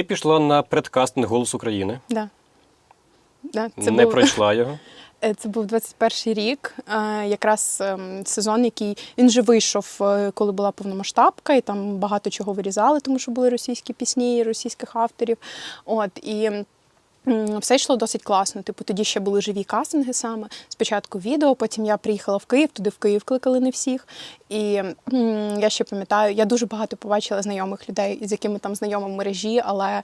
Ти пішла на предкастинг Голос України, Да. Да, це не був, пройшла його. е, це був 21 рік, е, якраз ем, сезон, який він же вийшов, е, коли була повномасштабка, і там багато чого вирізали, тому що були російські пісні, російських авторів. От і. Все йшло досить класно. Типу, тоді ще були живі кастинги саме. Спочатку відео, потім я приїхала в Київ, туди в Київ кликали не всіх. І я ще пам'ятаю, я дуже багато побачила знайомих людей, з якими там знайома в мережі, але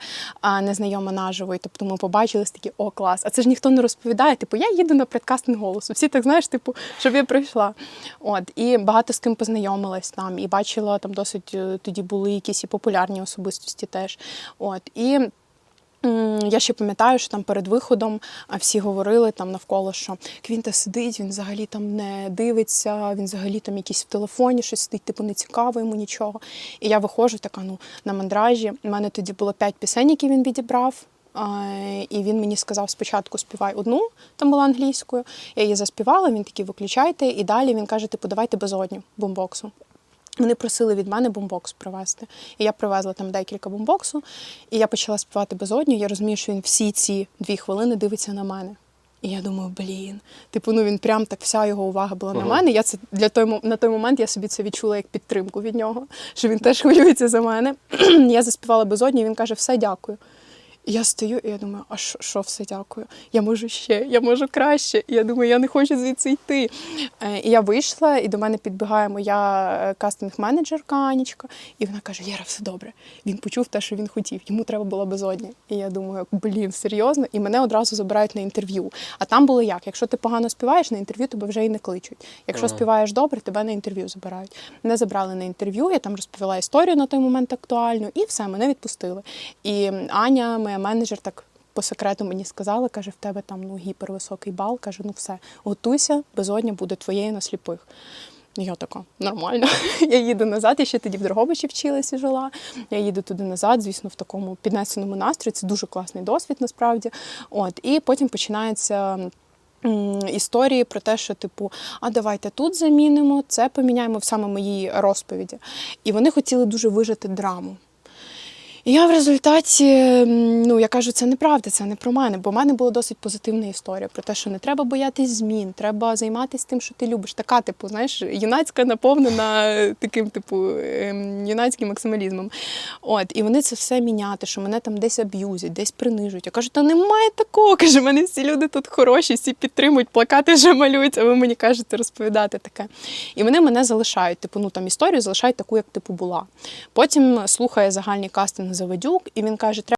не знайома наживо. І тобто ми побачились такі, о, клас. А це ж ніхто не розповідає. Типу, я їду на предкастинг голосу. Всі так знаєш, типу, щоб я прийшла. От і багато з ким познайомилась там, і бачила там досить е, тоді були якісь і популярні особистості теж. От і. Я ще пам'ятаю, що там перед виходом всі говорили там навколо, що Квінта сидить, він взагалі там не дивиться, він взагалі там якийсь в телефоні щось сидить, типу не цікаво йому нічого. І я виходжу така, ну, на мандражі. У мене тоді було п'ять пісень, які він відібрав. І він мені сказав спочатку співай одну, там була англійською. Я її заспівала, він такий виключайте. І далі він каже: типу, давайте безодню бомбоксу. Вони просили від мене бомбокс привезти. І я привезла там декілька бомбоксу, і я почала співати безодню. Я розумію, що він всі ці дві хвилини дивиться на мене. І я думаю, блін, типу, ну він прям так вся його увага була на мене. Я це для той на той момент я собі це відчула як підтримку від нього, що він теж хвилюється за мене. я заспівала безодню, і він каже, все, дякую. І я стою, і я думаю, а що, все дякую? Я можу ще, я можу краще. І я думаю, я не хочу звідси йти. Е, І я вийшла, і до мене підбігає моя е, кастинг-менеджерка Анічка, і вона каже: Лєра, все добре. Він почув те, що він хотів. Йому треба було безодні. І я думаю, блін, серйозно, і мене одразу забирають на інтерв'ю. А там було як? Якщо ти погано співаєш, на інтерв'ю тебе вже і не кличуть. Якщо співаєш добре, тебе на інтерв'ю забирають. Мене забрали на інтерв'ю, я там розповіла історію на той момент актуальну, і все, мене відпустили. І Аня, моя менеджер, так. По секрету мені сказали, каже, в тебе там ну гіпервисокий бал. Каже, ну все, готуйся, безодня буде твоєю на сліпих. Я така, нормально. Я їду назад. Я ще тоді в Дрогобичі вчилася і жила. Я їду туди назад, звісно, в такому піднесеному настрої. Це дуже класний досвід, насправді. От і потім починається. Історії про те, що типу, а давайте тут замінимо, це поміняємо в саме моїй розповіді. І вони хотіли дуже вижити драму. І я в результаті, ну я кажу, це неправда, це не про мене, бо в мене була досить позитивна історія про те, що не треба боятись змін, треба займатися тим, що ти любиш. Така, типу, знаєш, юнацька наповнена таким, типу, ем, юнацьким максималізмом. От, і вони це все міняти, що мене там десь аб'юзять, десь принижують. Я кажу, та немає такого. Каже, мене всі люди тут хороші, всі підтримують, плакати вже малюють, а ви мені кажете розповідати таке. І вони мене залишають. Типу, ну там історію залишають таку, як типу була. Потім слухає загальний кастинг Заведюк, і він каже,